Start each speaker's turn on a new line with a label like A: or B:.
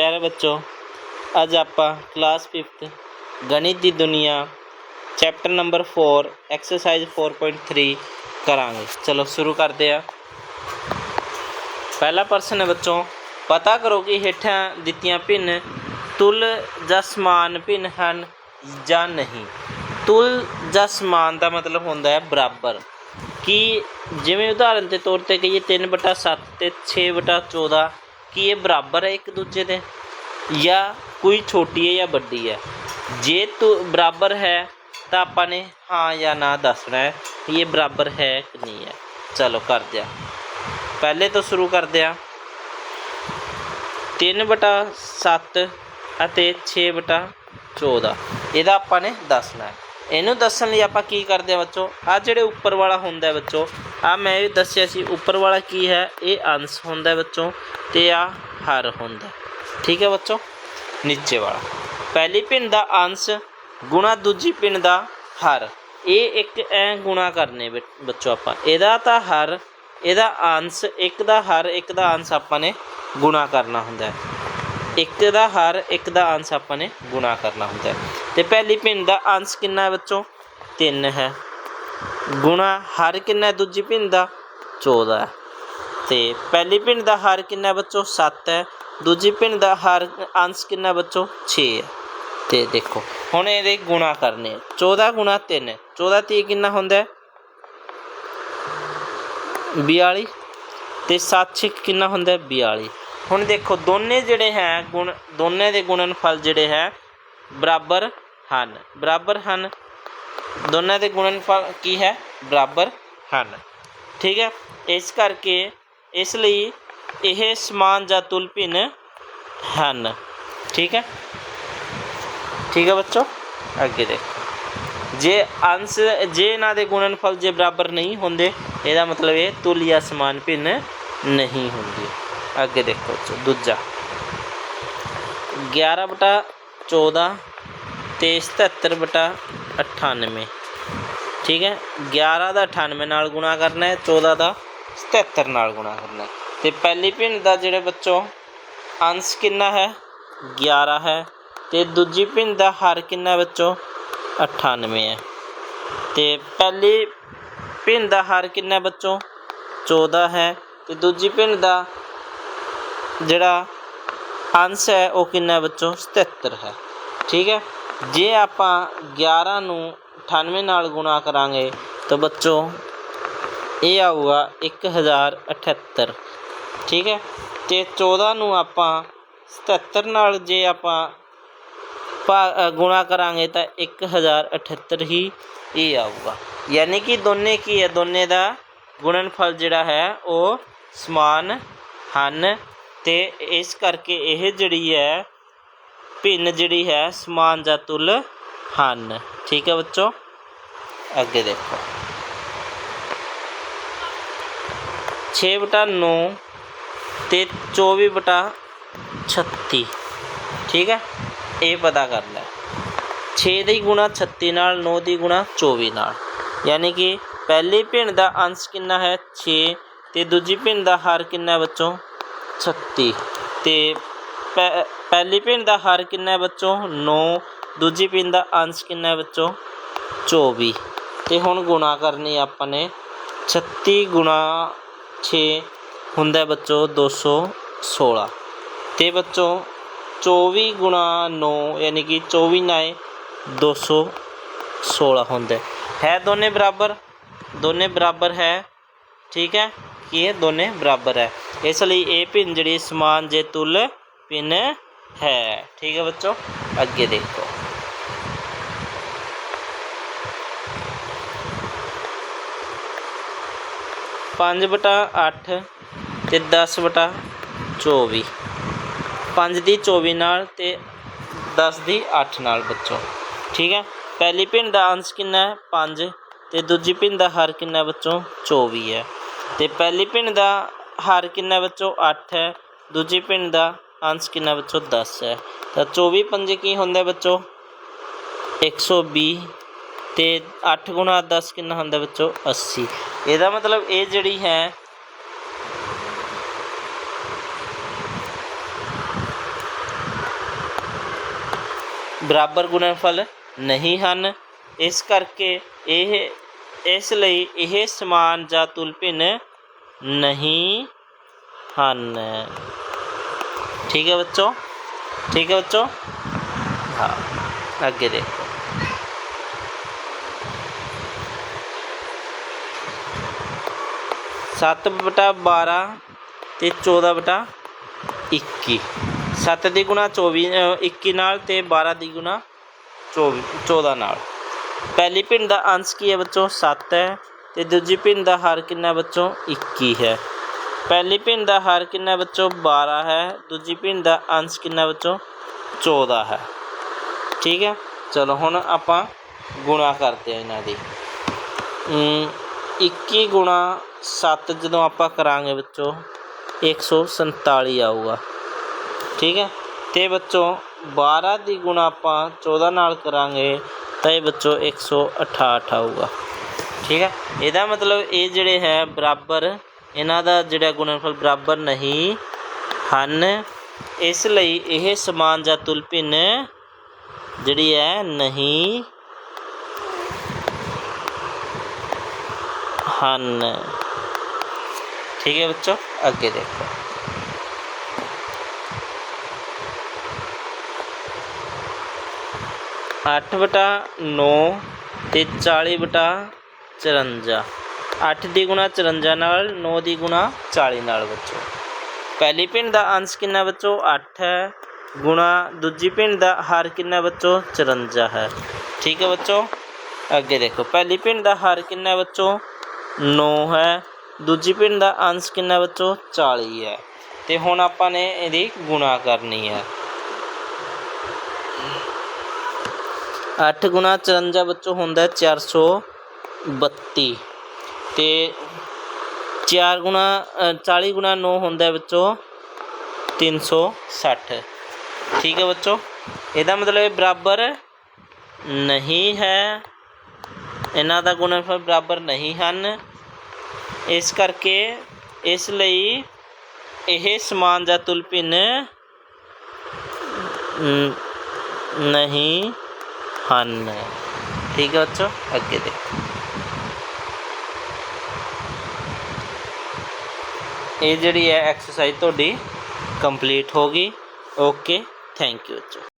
A: ਪਿਆਰੇ ਬੱਚੋ, ਅੱਜ ਆਪਾਂ ਕਲਾਸ 5th ਗਣਿਤ ਦੀ ਦੁਨੀਆ ਚੈਪਟਰ ਨੰਬਰ 4 ਐਕਸਰਸਾਈਜ਼ 4.3 ਕਰਾਂਗੇ। ਚਲੋ ਸ਼ੁਰੂ ਕਰਦੇ ਆ ਪਹਿਲਾ ਪ੍ਰਸ਼ਨ ਹੈ ਬੱਚੋ, ਪਤਾ ਕਰੋ ਕਿ ਹੇਠਾਂ ਦਿੱਤੀਆਂ ਭਿੰਨ ਤੁਲ ਜਾਂ ਸਮਾਨ ਭਿੰਨ ਹਨ ਜਾਂ ਨਹੀਂ। ਤੁਲ ਜਾਂ ਸਮਾਨ ਦਾ ਮਤਲਬ ਹੁੰਦਾ ਹੈ ਬਰਾਬਰ। ਕਿ ਜਿਵੇਂ ਉਦਾਹਰਨ ਦੇ ਤੌਰ ਤੇ ਕਹੀਏ 3/7 ਤੇ 6/14 ਕੀ ਇਹ ਬਰਾਬਰ ਹੈ ਇੱਕ ਦੂਜੇ ਦੇ? ਜਾਂ ਕੋਈ ਛੋਟੀ ਹੈ ਜਾਂ ਵੱਡੀ ਹੈ? ਜੇ ਤੂੰ ਬਰਾਬਰ ਹੈ, ਤਾਂ ਆਪਾਂ ਨੇ ਹਾਂ ਜਾਂ ਨਾ ਦੱਸਣਾ ਹੈ ਕਿ ਇਹ ਬਰਾਬਰ ਹੈ ਕਿ ਨਹੀਂ ਹੈ। ਚਲੋ ਕਰਦੇ ਆ ਪਹਿਲੇ ਤੋਂ ਸ਼ੁਰੂ ਕਰਦੇ ਆ 3/7 ਅਤੇ 6/14 ਇਹਦਾ ਆਪਾਂ ਨੇ ਦੱਸਣਾ ਹੈ। ਇਹਨੂੰ ਦੱਸਣ ਲਈ ਆਪਾਂ ਕੀ ਕਰਦੇ ਆ ਬੱਚੋ? ਆ ਜਿਹੜੇ ਉੱਪਰ ਵਾਲਾ ਹੁੰਦਾ ਹੈ ਬੱਚੋ ਆ ਮੈਂ ਇਹ ਦੱਸਿਆ ਸੀ, ਉੱਪਰ ਵਾਲਾ ਕੀ ਹੈ? ਇਹ ਅੰਸ਼ ਹੁੰਦਾ ਹੈ ਬੱਚੋ ਤੇ ਆ ਹਰ ਹੁੰਦਾ ਠੀਕ ਹੈ ਬੱਚੋ? ਨੀਚੇ ਵਾਲਾ। ਪਹਿਲੀ ਪਿੰਡ ਦਾ ਅੰਸ਼ ਗੁਣਾ ਦੂਜੀ ਪਿੰਡ ਦਾ ਹਰ। ਇਹ ਇੱਕ ਐ ਗੁਣਾ ਕਰਨੇ ਬੱ- ਬੱਚੋ ਆਪਾਂ। ਇਹਦਾ ਤਾਂ ਹਰ, ਇਹਦਾ ਅੰਸ਼, ਇੱਕ ਦਾ ਹਰ, ਇੱਕ ਦਾ ਅੰਸ਼ ਆਪਾਂ ਨੇ ਗੁਣਾ ਕਰਨਾ ਹੁੰਦਾ ਹੈ। ਇੱਕ ਦਾ ਹਰ, ਇੱਕ ਦਾ ਅੰਸ਼ ਆਪਾਂ ਨੇ ਗੁਣਾ ਕਰਨਾ ਹੁੰਦਾ ਹੈ। ਤੇ ਪਹਿਲੀ ਭਿੰਨ ਦਾ ਅੰਸ਼ ਕਿੰਨਾ ਹੈ ਬੱਚੋ? 3 ਹੈ। ਗੁਣਾ ਹਰ ਕਿੰਨਾ ਹੈ? ਦੂਜੀ ਭਿੰਨ ਦਾ 14 ਹੈ। ਤੇ ਪਹਿਲੀ ਭਿੰਨ ਦਾ ਹਰ ਕਿੰਨਾ ਹੈ ਬੱਚੋ? 7 ਹੈ। ਦੂਜੀ ਭਿੰਨ ਦਾ ਹਰ ਅੰਸ਼ ਕਿੰਨਾ ਹੈ ਬੱਚੋ? 6 ਹੈ। ਤੇ ਦੇਖੋ, ਹੁਣ ਇਹਦੇ ਗੁਣਾ ਕਰਨੇ ਆ। 14 ਗੁਣਾ 3 14 ਤੀਹ ਕਿੰਨਾ ਹੁੰਦਾ ਹੈ? 42 ਤੇ 7 ਛੇ ਕਿੰਨਾ ਹੁੰਦਾ ਹੈ? 42 ਹੁਣ ਦੇਖੋ, ਦੋਨੇ ਜਿਹੜੇ ਹੈ, ਗੁਣ ਦੋਨੇ ਦੇ ਗੁਣਨਫਲ ਜਿਹੜੇ ਹੈ ਬਰਾਬਰ ਹਨ। ਬਰਾਬਰ ਹਨ, ਦੋਨਾਂ ਦੇ ਗੁਣਨਫਲ ਕੀ ਹੈ? ਬਰਾਬਰ ਹਨ। ਠੀਕ ਹੈ? ਇਸ ਕਰਕੇ ਇਸ ਲਈ ਇਹ ਸਮਾਨ ਜਾਂ ਤੁਲ ਭਿੰਨ ਹਨ। ਠੀਕ ਹੈ? ਠੀਕ ਹੈ ਬੱਚੋ? ਅੱਗੇ ਦੇਖੋ। ਜੇ ਅੰਸ਼, ਜੇ ਇਹਨਾਂ ਦੇ ਗੁਣਨਫਲ ਜੇ ਬਰਾਬਰ ਨਹੀਂ ਹੁੰਦੇ, ਇਹਦਾ ਮਤਲਬ ਇਹ ਤੁਲ ਜਾਂ ਸਮਾਨ ਭਿੰਨ ਨਹੀਂ ਹੁੰਦੇ। ਅੱਗੇ ਦੇਖੋ ਬੱਚੋ, ਦੂਜਾ। 11 ਬਟਾ 14 ਤੇ 77 ਬਟਾ 98 ਠੀਕ ਹੈ? 11 ਦਾ 98 ਨਾਲ ਗੁਣਾ ਕਰਨਾ ਹੈ 14 ਦਾ 77 ਨਾਲ ਗੁਣਾ ਕਰਨਾ ਹੈ। ਤੇ ਪਹਿਲੀ ਭਿੰਨ ਦਾ ਜਿਹੜੇ ਬੱਚੋ, ਅੰਸ਼ ਕਿੰਨਾ ਹੈ? 11 ਹੈ। ਤੇ ਦੂਜੀ ਭਿੰਨ ਦਾ ਹਰ ਕਿੰਨਾ ਬੱਚੋ? 98 ਹੈ। ਤੇ ਪਹਿਲੀ ਭਿੰਨ ਦਾ ਹਰ ਕਿੰਨਾ ਬੱਚੋ? 14 ਹੈ। ਤੇ ਦੂਜੀ ਭਿੰਨ ਦਾ ਜਿਹੜਾ ਅੰਸ਼ ਹੈ, ਉਹ ਕਿੰਨਾ ਹੈ ਬੱਚੋ? 77 ਹੈ। ਠੀਕ ਹੈ? ਜੇ ਆਪਾਂ 11 ਨੂੰ 98 ਨਾਲ ਗੁਣਾ ਕਰਾਂਗੇ, ਤਾਂ ਬੱਚੋ, ਇਹ ਆਊਗਾ 1078 ਠੀਕ ਹੈ? ਤੇ 14 ਨੂੰ ਆਪਾਂ 77 ਨਾਲ ਜੇ ਆਪਾਂ ਭਾ- ਗੁਣਾ ਕਰਾਂਗੇ, ਤਾਂ 1078 ਹੀ ਇਹ ਆਊਗਾ। ਯਾਨੀ ਕਿ ਦੋਨੇ ਕੀ ਹੈ? ਦੋਨੇ ਦਾ ਗੁਣਨਫਲ ਜਿਹੜਾ ਹੈ, ਉਹ ਸਮਾਨ ਹਨ। ਤੇ ਇਸ ਕਰਕੇ ਇਹ ਜਿਹੜੀ ਹੈ, ਭਿੰਨ ਜਿਹੜੀ ਹੈ, ਸਮਾਨ ਜਾਂ ਤੁਲ ਹਨ। ਠੀਕ ਹੈ ਬੱਚੋ? ਅੱਗੇ ਦੇਖੋ। 6 ਬਟਾ 9 ਤੇ 24 ਬਟਾ 36 ਠੀਕ ਹੈ? ਇਹ ਪਤਾ ਕਰ ਲੈ। 6 ਦੀ ਗੁਣਾ 36 ਨਾਲ 9 ਦੀ ਗੁਣਾ 24 ਨਾਲ। ਯਾਨੀ ਕਿ ਪਹਿਲੀ ਭਿੰਨ ਦਾ ਅੰਸ਼ ਕਿੰਨਾ ਹੈ? 6 ਤੇ ਦੂਜੀ ਭਿੰਨ ਦਾ ਹਾਰ ਕਿੰਨਾ ਹੈ ਬੱਚੋ? 36 ਤੇ ਪਹਿ- ਪਹਿਲੀ ਪਿੰਡ ਦਾ ਹਰ ਕਿੰਨਾ ਹੈ ਬੱਚੋ 9 ਦੂਜੀ ਪਿੰਡ ਦਾ ਅੰਸ਼ ਕਿੰਨਾ ਹੈ ਬੱਚੋ 24 ਤੇ ਹੁਣ ਗੁਣਾ ਕਰਨੀ ਆਪਾਂ ਨੇ 36 ਗੁਣਾ 6 ਹੁੰਦਾ ਹੈ ਬੱਚੋ 216 ਤੇ ਬੱਚੋ 24 ਗੁਣਾ 9 ਯਾਨੀ ਕਿ 24 ਨਾਏ 216 ਹੁੰਦਾ। ਹੈ ਦੋਨੇ ਬਰਾਬਰ? ਦੋਨੇ ਬਰਾਬਰ ਹੈ, ਠੀਕ ਹੈ? ਕੀ ਇਹ ਦੋਨੇ ਬਰਾਬਰ ਹੈ। ਇਸ ਲਈ ਇਹ ਭਿੰਨ ਜਿਹੜੀ ਸਮਾਨ ਜੇ ਤੁਲ ਭਿੰਨ ਹੈ। ਠੀਕ ਹੈ ਬੱਚੋ, ਅੱਗੇ ਦੇਖੋ। ਪੰਜ ਬਟਾ 8 ਤੇ 10 ਬਟਾ 24 5 ਦੀ 24 ਨਾਲ ਤੇ 10 ਦੀ 8 ਨਾਲ ਬੱਚੋ। ਠੀਕ ਹੈ? ਪਹਿਲੀ ਭਿੰਨ ਦਾ ਅੰਸ਼ ਕਿੰਨਾ ਹੈ? 5 ਤੇ ਦੂਜੀ ਭਿੰਨ ਦਾ ਹਰ ਕਿੰਨਾ ਹੈ ਬੱਚੋ? 24 ਹੈ। ਤੇ ਪਹਿਲੀ ਪਿੰਡ ਦਾ ਹਾਰ ਕਿੰਨਾ ਵਿੱਚੋਂ ਬੱਚੋ 8 ਹੈ, ਦੂਜੀ ਪਿੰਡ ਦਾ ਅੰਸ਼ ਕਿੰਨਾ ਵਿੱਚੋਂ 10 ਹੈ। ਤਾਂ 24 ਪੰਜੇ ਕੀ ਹੁੰਦਾ ਬੱਚੋ 120 ਤੇ 8 ਗੁਣਾ 10 ਕਿੰਨਾ ਹੁੰਦਾ ਵਿੱਚੋਂ? 80 ਇਹਦਾ ਮਤਲਬ ਇਹ ਜਿਹੜੀ ਹੈ, ਬਰਾਬਰ ਗੁਣਨਫਲ ਨਹੀਂ ਹਨ। ਇਸ ਕਰਕੇ ਇਹ ਇਸ ਲਈ ਇਹ ਸਮਾਨ ਜਾਂ ਤੁਲਭਿੰਨ ਨਹੀਂ ਹਨ। ਠੀਕ ਹੈ ਬੱਚੋ? ਠੀਕ ਹੈ ਬੱਚੋ? ਹਾਂ ਅੱਗੇ ਦੇਖੋ। ਸੱਤ ਬਟਾ 12 ਤੇ 14 ਬਟਾ 21 7 ਦੀ ਗੁਣਾ 24 ਅ, 21 ਨਾਲ ਤੇ 12 ਦੀ ਗੁਣਾ 24 14 ਨਾਲ। ਪਹਿਲੀ ਭਿੰਨ ਦਾ ਅੰਸ਼ ਕੀ ਹੈ ਬੱਚੋ? 7 ਹੈ ਤੇ ਦੂਜੀ ਭਿੰਨ ਦਾ ਹਾਰ ਕਿੰਨਾ ਹੈ ਬੱਚੋ? 21 ਹੈ। ਪਹਿਲੀ ਭਿੰਨ ਦਾ ਹਾਰ ਕਿੰਨਾ ਹੈ ਬੱਚੋ? 12 ਹੈ। ਦੂਜੀ ਭਿੰਨ ਦਾ ਅੰਸ਼ ਕਿੰਨਾ ਹੈ ਬੱਚੋ? 14 ਹੈ। ਠੀਕ ਹੈ? ਚਲੋ ਹੁਣ ਆਪਾਂ ਗੁਣਾ ਕਰਦੇ ਹਾਂ ਇਹਨਾਂ ਦੀ। ਅਮ, 21 ਗੁਣਾ 7 ਜਦੋਂ ਆਪਾਂ ਕਰਾਂਗੇ ਬੱਚੋ 147 ਆਊਗਾ। ਠੀਕ ਹੈ? ਤੇ ਬੱਚੋ 12 ਦੀ ਗੁਣਾ ਆਪਾਂ 14 ਨਾਲ ਕਰਾਂਗੇ ਤਾਂ ਇਹ ਬੱਚੋ 168 ਆਊਗਾ। ਠੀਕ ਹੈ? ਇਹਦਾ ਮਤਲਬ ਇਹ ਜਿਹੜੇ ਹੈ ਬਰਾਬਰ, ਇਹਨਾਂ ਦਾ ਜਿਹੜਾ ਗੁਣਨਫਲ ਬਰਾਬਰ ਨਹੀਂ ਹਨ। ਇਸ ਲਈ ਇਹ ਸਮਾਨ ਜਾਂ ਤੁਲਭਿੰਨ ਜਿਹੜੀ ਹੈ ਨਹੀਂ ਹਨ। ਠੀਕ ਹੈ ਬੱਚੋ? ਅੱਗੇ ਦੇਖੋ। ਅੱਠ ਬਟਾ 9 ਤੇ 40 ਬਟਾ 54 ਅੱਠ ਦੀ ਗੁਣਾ 54 ਨਾਲ 9 ਦੀ ਗੁਣਾ 40 ਨਾਲ ਬੱਚੋ। ਪਹਿਲੀ ਪਿੰਡ ਦਾ ਅੰਸ਼ ਕਿੰਨਾ ਬੱਚੋ? 8 ਹੈ। ਗੁਣਾ ਦੂਜੀ ਪਿੰਡ ਦਾ ਹਾਰ ਕਿੰਨਾ ਬੱਚੋ? 54 ਹੈ। ਠੀਕ ਹੈ ਬੱਚੋ? ਅੱਗੇ ਦੇਖੋ। ਪਹਿਲੀ ਪਿੰਡ ਦਾ ਹਾਰ ਕਿੰਨਾ ਬੱਚੋ? 9 ਹੈ। ਦੂਜੀ ਪਿੰਡ ਦਾ ਅੰਸ਼ ਕਿੰਨਾ ਬੱਚੋ? 40 ਹੈ। ਤੇ ਹੁਣ ਆਪਾਂ ਨੇ ਇਹਦੀ ਗੁਣਾ ਕਰਨੀ ਹੈ। 8 ਗੁਣਾ 54 ਬੱਚੋ ਹੁੰਦਾ ਹੈ 432 ਤੇ 4 ਗੁਣਾ ਅ, 40 ਗੁਣਾ 9 ਹੁੰਦਾ ਹੈ ਬੱਚੋ 360 ਠੀਕ ਹੈ ਬੱਚੋ? ਇਹਦਾ ਮਤਲਬ ਇਹ ਬਰਾਬਰ ਨਹੀਂ ਹੈ। ਇਹਨਾਂ ਦਾ ਗੁਣਨਫਲ ਬਰਾਬਰ ਨਹੀਂ ਹਨ। ਇਸ ਕਰਕੇ ਇਸ ਲਈ ਇਹ ਸਮਾਨ ਜਾਂ ਤੁਲਭਿੰਨ ਨ- ਨਹੀਂ ਹਨ ਠੀਕ ਹੈ ਬੱਚੋ ਅੱਗੇ ਦੇਖੋ ਇਹ ਜਿਹੜੀ ਹੈ ਐਕਸਰਸਾਈਜ਼ ਤੁਹਾਡੀ ਕੰਪਲੀਟ ਹੋ ਗਈ ਓਕੇ ਥੈਂਕ ਯੂ ਬੱਚੋ